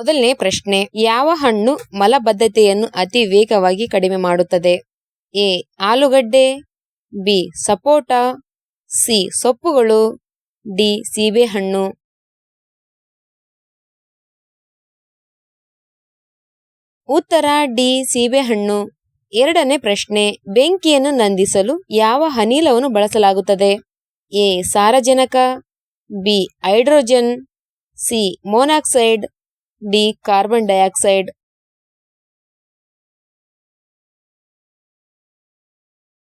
ಮೊದಲನೇ ಪ್ರಶ್ನೆ, ಯಾವ ಹಣ್ಣು ಮಲಬದ್ಧತೆಯನ್ನು ಅತಿ ವೇಗವಾಗಿ ಕಡಿಮೆ ಮಾಡುತ್ತದೆ? ಎ, ಆಲೂಗಡ್ಡೆ, ಬಿ, ಸಪೋಟ, ಸಿ, ಸೊಪ್ಪುಗಳು, ಡಿ ಸೀಬೆಹಣ್ಣು ಉತ್ತರ, ಡಿ ಸೀಬೆಹಣ್ಣು ಎರಡನೇ ಪ್ರಶ್ನೆ, ಬೆಂಕಿಯನ್ನು ನಂದಿಸಲು ಯಾವ ಅನಿಲವನ್ನು ಬಳಸಲಾಗುತ್ತದೆ? ಎ, ಸಾರಜನಕ, B, hydrogen, C, monoxide. D carbon dioxide.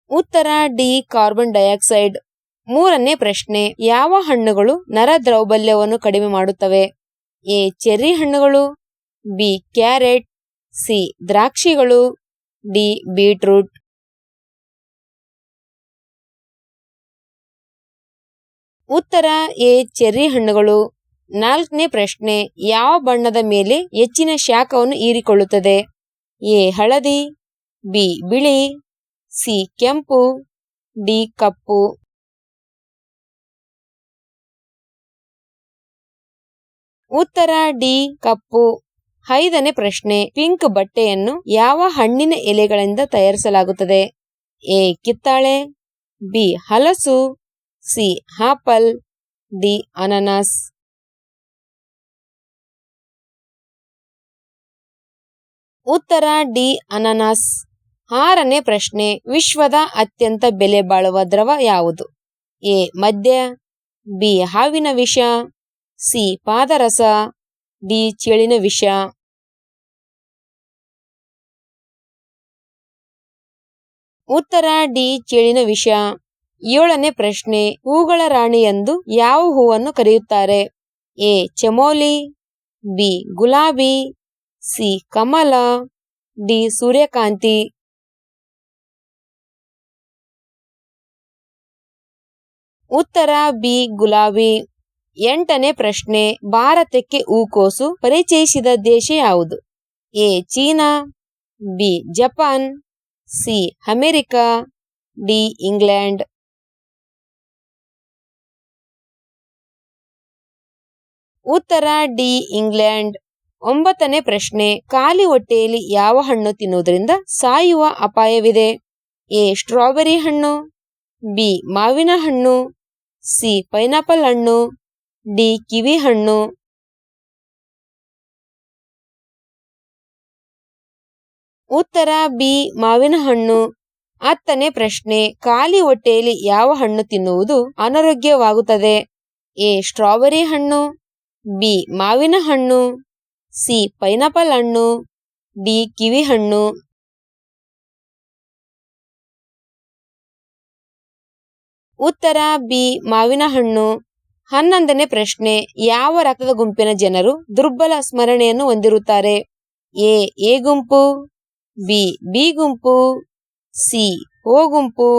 ಉತ್ತರ ಡಿ ಕಾರ್ಬನ್ ಡೈಆಕ್ಸೈಡ್. ಮೂರನೇ ಪ್ರಶ್ನೆ, ಯಾವ ಹಣ್ಣುಗಳು ನರ ದ್ರೌಬಲ್ಯವನ್ನು ಕಡಿಮೆ ಮಾಡುತ್ತವೆ? ಎ, ಚೆರ್ರಿ ಹಣ್ಣುಗಳು, ಬಿ, ಕ್ಯಾರೆಟ್, ಸಿ, ದ್ರಾಕ್ಷಿಗಳು, ಡಿ, ಬೀಟ್ರೂಟ್. ಉತ್ತರ ಎ, ಚೆರ್ರಿ ಹಣ್ಣುಗಳು. ನಾಲ್ಕನೇ ಪ್ರಶ್ನೆ, ಯಾವ ಬಣ್ಣದ ಮೇಲೆ ಹೆಚ್ಚಿನ ಶಾಖವನ್ನು ಹೀರಿಕೊಳ್ಳುತ್ತದೆ? ಎ, ಹಳದಿ, ಬಿ, ಬಿಳಿ, ಸಿ, ಕೆಂಪು, ಡಿ, ಕಪ್ಪು. ಉತ್ತರ, ಡಿ, ಕಪ್ಪು. ಐದನೇ ಪ್ರಶ್ನೆ, ಪಿಂಕ್ ಬಟ್ಟೆಯನ್ನು ಯಾವ ಹಣ್ಣಿನ ಎಲೆಗಳಿಂದ ತಯಾರಿಸಲಾಗುತ್ತದೆ? ಎ, ಕಿತ್ತಾಳೆ, ಬಿ, ಹಲಸು, ಸಿ, ಆಪಲ್, ಡಿ, ಅನನಾಸ್. ಉತ್ತರ ಡಿ, ಅನಾನಸ್. ಆರನೇ ಪ್ರಶ್ನೆ, ವಿಶ್ವದ ಅತ್ಯಂತ ಬೆಲೆ ಬಾಳುವ ದ್ರವ ಯಾವುದು? ಎ, ಮದ್ಯ, ಬಿ, ಹಾವಿನ ವಿಷ, ಸಿ, ಪಾದರಸ, ಡಿ, ಚೇಳಿನ ವಿಷ. ಉತ್ತರ ಡಿ, ಚೇಳಿನ ವಿಷ. ಏಳನೇ ಪ್ರಶ್ನೆ, ಹೂಗಳ ರಾಣಿ ಎಂದು ಯಾವ ಹೂವನ್ನು ಕರೆಯುತ್ತಾರೆ? ಎ, ಚಮೋಲಿ, ಬಿ, ಗುಲಾಬಿ ಸಿ. ಕಮಲ, ಡಿ. ಸೂರ್ಯಕಾಂತಿ. ಉತ್ತರ ಬಿ. ಗುಲಾಬಿ. ಎಂಟನೇ ಪ್ರಶ್ನೆ, ಭಾರತಕ್ಕೆ ಹೂಕೋಸು ಪರಿಚಯಿಸಿದ ದೇಶ ಯಾವುದು? A. China, B. Japan, C. America, D. England. ಉತ್ತರ ಡಿ. ಇಂಗ್ಲೆಂಡ್. ಒಂಬತ್ತನೇ ಪ್ರಶ್ನೆ, ಖಾಲಿ ಹೊಟ್ಟೆಯಲ್ಲಿ ಯಾವ ಹಣ್ಣು ತಿನ್ನುವುದರಿಂದ ಸಾಯುವ ಅಪಾಯವಿದೆ? ಎ, ಸ್ಟ್ರಾಬೆರಿ ಹಣ್ಣು, ಬಿ, ಮಾವಿನ ಹಣ್ಣು, ಸಿ, ಪೈನಾಪಲ್ ಹಣ್ಣು, ಡಿ, ಕಿವಿ ಹಣ್ಣು. ಉತ್ತರ, ಬಿ, ಮಾವಿನ ಹಣ್ಣು. ಹತ್ತನೇ ಪ್ರಶ್ನೆ, ಖಾಲಿ ಹೊಟ್ಟೆಯಲ್ಲಿ ಯಾವ ಹಣ್ಣು ತಿನ್ನುವುದು ಅನಾರೋಗ್ಯವಾಗುತ್ತದೆ? ಎ, ಸ್ಟ್ರಾಬೆರಿ ಹಣ್ಣು, ಬಿ, ಮಾವಿನ ಹಣ್ಣು ಸಿ. ಪೈನಾಪಲ್ ಹಣ್ಣು, ಡಿ. ಕಿವಿ ಹಣ್ಣು. ಉತ್ತರ, ಬಿ. ಮಾವಿನ ಹಣ್ಣು. ಹನ್ನೊಂದನೇ ಪ್ರಶ್ನೆ, ಯಾವ ರಕ್ತದ ಗುಂಪಿನ ಜನರು ದುರ್ಬಲ ಸ್ಮರಣೆಯನ್ನು ಹೊಂದಿರುತ್ತಾರೆ? ಎ. ಎ ಗುಂಪು, ಬಿ. ಬಿ ಗುಂಪು, ಸಿ. ಓ ಗುಂಪು,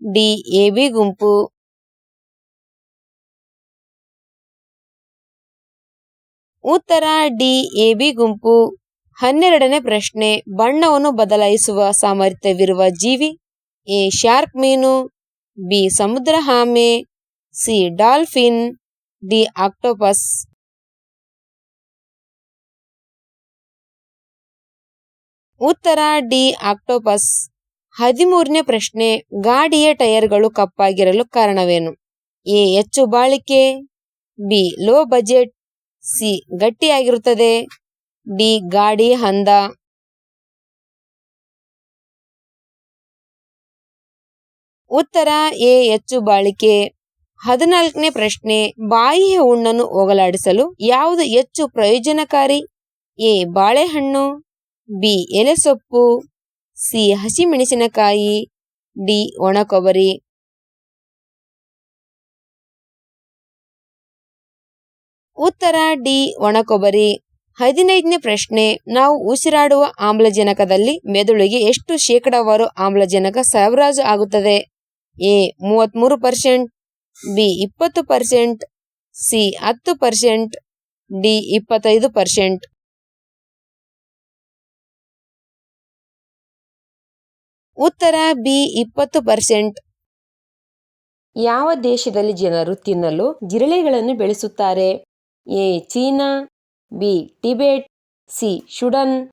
ಡಿ. ಎ ಬಿ ಗುಂಪು. ಉತ್ತರ ಡಿ, ಎ, ಬಿ ಗುಂಪು. ಹನ್ನೆರಡನೇ ಪ್ರಶ್ನೆ, ಬಣ್ಣವನ್ನು ಬದಲಾಯಿಸುವ ಸಾಮರ್ಥ್ಯವಿರುವ ಜೀವಿ? ಎ, ಶಾರ್ಕ್ ಮೀನು. ಬಿ, ಸಮುದ್ರ ಹಾಮೆ. C, dolphin. D, octopus. ಉತ್ತರ ಡಿ, ಆಕ್ಟೋಪಸ್. ಹದಿಮೂರನೇ ಪ್ರಶ್ನೆ, ಗಾಡಿಯ ಟೈರ್ಗಳು ಕಪ್ಪಾಗಿರಲು ಕಾರಣವೇನು? ಎ, ಹೆಚ್ಚು ಬಾಳಿಕೆ. B, low budget. ಸಿ ಗಟ್ಟಿಯಾಗಿರುತ್ತದೆ. ಡಿ ಗಾಡಿ ಹಂದ. ಉತ್ತರ ಎ ಹೆಚ್ಚು ಬಾಳಿಕೆ. ಹದಿನಾಲ್ಕನೇ ಪ್ರಶ್ನೆ, ಬಾಯಿಯ ಹುಣ್ಣನ್ನು ಹೋಗಲಾಡಿಸಲು ಯಾವುದು ಹೆಚ್ಚು ಪ್ರಯೋಜನಕಾರಿ? ಎ ಬಾಳೆಹಣ್ಣು, ಬಿ ಎಲೆಸೊಪ್ಪು, ಸಿ ಹಸಿಮೆಣಸಿನಕಾಯಿ, ಡಿ ಒಣಕೊಬ್ಬರಿ. ಉತ್ತರ ಡಿ ಒಣಕೊಬರಿ ಹದಿನೈದನೇ ಪ್ರಶ್ನೆ, ನಾವು ಉಸಿರಾಡುವ ಆಮ್ಲಜನಕದಲ್ಲಿ ಮೆದುಳಿಗೆ ಎಷ್ಟು ಶೇಕಡಾವಾರು ಆಮ್ಲಜನಕ ಸರಬರಾಜು ಆಗುತ್ತದೆ? ಎ ಮೂವತ್ತ್ಮೂರು ಪರ್ಸೆಂಟ್, ಬಿ, ಇಪ್ಪತ್ತು ಪರ್ಸೆಂಟ್, ಸಿ, ಹತ್ತು ಪರ್ಸೆಂಟ್, ಡಿ, ಇಪ್ಪತ್ತೈದು ಪರ್ಸೆಂಟ್. ಉತ್ತರ ಬಿ, ಇಪ್ಪತ್ತು ಪರ್ಸೆಂಟ್. ಯಾವ ದೇಶದಲ್ಲಿ ಜನರು ತಿನ್ನಲು ಜಿರಳೆಗಳನ್ನು ಬೆಳೆಸುತ್ತಾರೆ? A, China, B, Tibet, C, Sudan,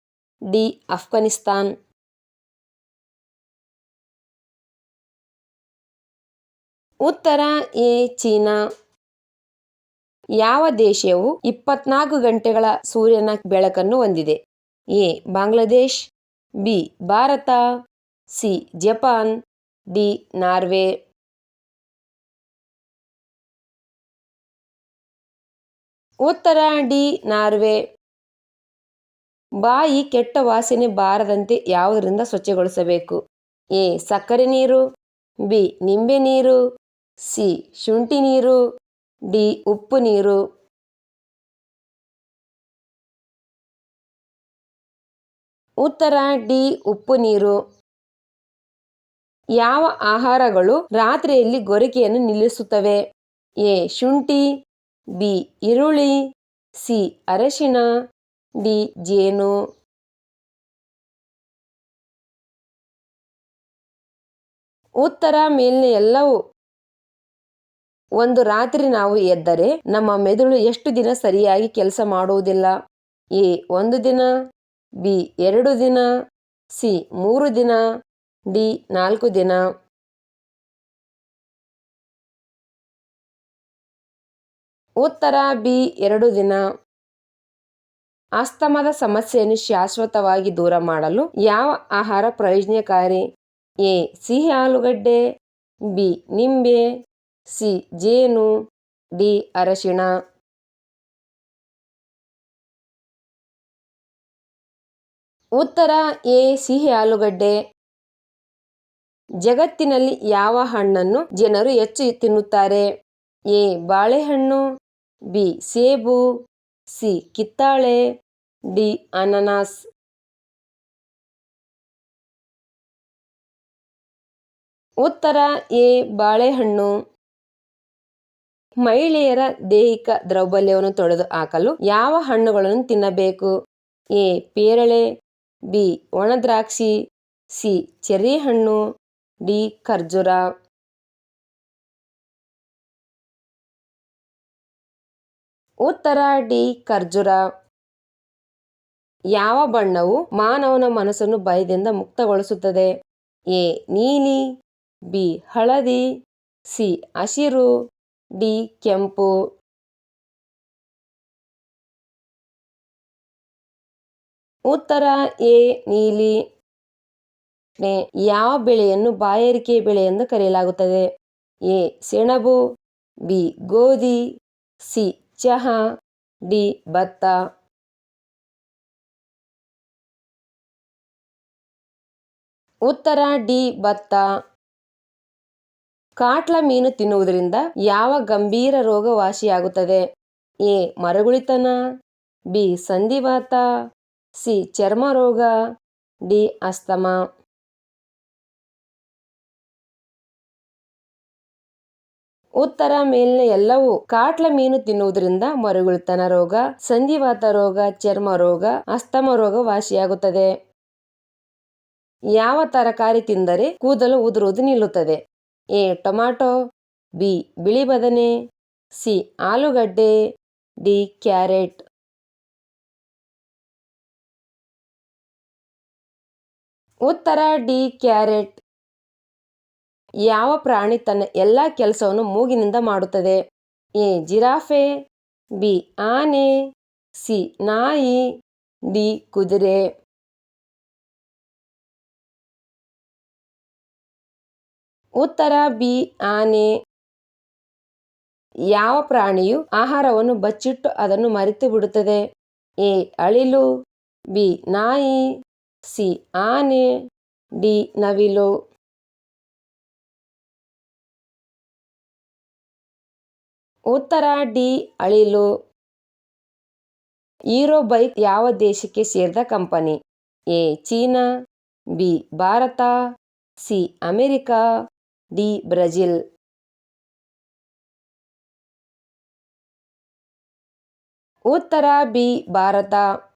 D, Afghanistan. ಉತ್ತರ ಎ, ಚೀನಾ. ಯಾವ ದೇಶವು ಇಪ್ಪತ್ನಾಲ್ಕು ಗಂಟೆಗಳ ಸೂರ್ಯನ ಬೆಳಕನ್ನು ಹೊಂದಿದೆ? A, Bangladesh, B, Bharat, C, Japan, D, Norway. ಉತ್ತರ ಡಿ ನಾರ್ವೆ. ಬಾಯಿ ಕೆಟ್ಟ ವಾಸನೆ ಬಾರದಂತೆ ಯಾವುದರಿಂದ ಸ್ವಚ್ಛಗೊಳಿಸಬೇಕು? ಎ. ಸಕ್ಕರೆ ನೀರು. ಬಿ. ನಿಂಬೆ ನೀರು. ಸಿ. ಶುಂಠಿ ನೀರು. ಡಿ. ಉಪ್ಪು ನೀರು. ಉತ್ತರ ಡಿ ಉಪ್ಪು ನೀರು. ಯಾವ ಆಹಾರಗಳು ರಾತ್ರಿಯಲ್ಲಿ ಗೊರಕೆಯನ್ನು ನಿಲ್ಲಿಸುತ್ತವೆ? ಎ. ಶುಂಠಿ. ಬಿ ಈರುಳ್ಳಿ, ಸಿ ಅರಶಿಣ, ಡಿ ಜೇನು. ಉತ್ತರ ಮೇಲಿನ ಎಲ್ಲವೂ ಒಂದು ರಾತ್ರಿ ನಾವು ಎದ್ದರೆ ನಮ್ಮ ಮೆದುಳು ಎಷ್ಟು ದಿನ ಸರಿಯಾಗಿ ಕೆಲಸ ಮಾಡುವುದಿಲ್ಲ? ಎ ಒಂದು ದಿನ, ಬಿ ಎರಡು ದಿನ, ಸಿ ಮೂರು ದಿನ, ಡಿ ನಾಲ್ಕು ದಿನ. ಉತ್ತರ ಬಿ, ಎರಡು ದಿನ. ಅಸ್ತಮದ ಸಮಸ್ಯೆಯನ್ನು ಶಾಶ್ವತವಾಗಿ ದೂರ ಮಾಡಲು ಯಾವ ಆಹಾರ ಪ್ರಯೋಜನಕಾರಿ? ಎ, ಸಿಹಿ ಆಲೂಗಡ್ಡೆ, ಬಿ, ನಿಂಬೆ, ಸಿ, ಜೇನು, ಡಿ, ಅರಶಿಣ. ಉತ್ತರ ಎ, ಸಿಹಿ ಆಲೂಗಡ್ಡೆ. ಜಗತ್ತಿನಲ್ಲಿ ಯಾವ ಹಣ್ಣನ್ನು ಜನರು ಹೆಚ್ಚು ತಿನ್ನುತ್ತಾರೆ? ಎ, ಬಾಳೆಹಣ್ಣು ಬಿ. ಸೇಬು, ಸಿ. ಕಿತ್ತಾಳೆ, ಡಿ. ಅನನಾಸ್. ಉತ್ತರ, ಎ. ಬಾಳೆಹಣ್ಣು. ಮಹಿಳೆಯರ ದೈಹಿಕ ದೌರ್ಬಲ್ಯವನ್ನು ತೊಡೆದು ಹಾಕಲು ಯಾವ ಹಣ್ಣುಗಳನ್ನು ತಿನ್ನಬೇಕು? ಎ. ಪೇರಳೆ, ಬಿ. ಒಣದ್ರಾಕ್ಷಿ ಸಿ. ಚೆರ್ರಿ ಹಣ್ಣು ಡಿ. ಖರ್ಜೂರ. ಉತ್ತರ ಡಿ. ಖರ್ಜೂರ. ಯಾವ ಬಣ್ಣವು ಮಾನವನ ಮನಸ್ಸನ್ನು ಭಯದಿಂದ ಮುಕ್ತಗೊಳಿಸುತ್ತದೆ? ಎ. ನೀಲಿ, ಬಿ. ಹಳದಿ, ಸಿ. ಹಸಿರು, ಡಿ. ಕೆಂಪು. ಉತ್ತರ ಎ. ನೀಲಿ. ಯಾವ ಬೆಳೆಯನ್ನು ಬಾಯಾರಿಕೆ ಬೆಳೆ ಎಂದು ಕರೆಯಲಾಗುತ್ತದೆ? ಎ. ಸೆಣಬು, ಬಿ. ಗೋಧಿ, ಸಿ. ಚಹಾ, ಡಿ, ಭತ್ತ. ಉತ್ತರ, ಡಿ, ಭತ್ತ. ಕಾಟ್ಲ ಮೀನು ತಿನ್ನುವುದರಿಂದ ಯಾವ ಗಂಭೀರ ರೋಗ ವಾಸಿಯಾಗುತ್ತದೆ ಎ, ಮರಗುಳಿತನ. ಬಿ, ಸಂಧಿವಾತ. ಸಿ ಚರ್ಮ ರೋಗ ಡಿ, ಅಸ್ತಮ. ಉತ್ತರ ಮೇಲಿನ ಎಲ್ಲವೂ ಕಾಟ್ಲ ಮೀನು ತಿನ್ನುವುದರಿಂದ ಮರುಗುಳ್ತನ ರೋಗ, ಸಂಧಿವಾತ ರೋಗ, ಚರ್ಮ ರೋಗ, ಅಸ್ತಮ ರೋಗ ವಾಸಿಯಾಗುತ್ತದೆ. ಯಾವ ತರಕಾರಿ ತಿಂದರೆ ಕೂದಲು ಉದುರುವುದು ನಿಲ್ಲುತ್ತದೆ? ಎ. Tomato B. ಬಿಳಿ ಬದನೆ, ಸಿ. ಆಲೂಗಡ್ಡೆ, ಡಿ. ಕ್ಯಾರೆಟ್. ಉತ್ತರ ಡಿ. ಕ್ಯಾರೆಟ್. ಯಾವ ಪ್ರಾಣಿ ತನ್ನ ಎಲ್ಲ ಕೆಲಸವನ್ನು ಮೂಗಿನಿಂದ ಮಾಡುತ್ತದೆ? ಎ. Giraffe, B. ಆನೆ, ಸಿ. ನಾಯಿ, ಡಿ. ಕುದುರೆ. ಉತ್ತರ, ಬಿ. ಆನೆ. ಯಾವ ಪ್ರಾಣಿಯು ಆಹಾರವನ್ನು ಬಚ್ಚಿಟ್ಟು ಅದನ್ನು ಮರೆತು ಬಿಡುತ್ತದೆ? ಎ. ಅಳಿಲು, ಬಿ. ನಾಯಿ, ಸಿ. ಆನೆ, ಡಿ. ನವಿಲು. ಉತ್ತರ ಡಿ ಅಳಿಲು. ಈರೋ ಬೈಕ್ ಯಾವ ದೇಶಕ್ಕೆ ಸೇರಿದ company? A. China, B. Bharat, C. America, D. Brazil. ಉತ್ತರ ಬಿ. ಭಾರತ.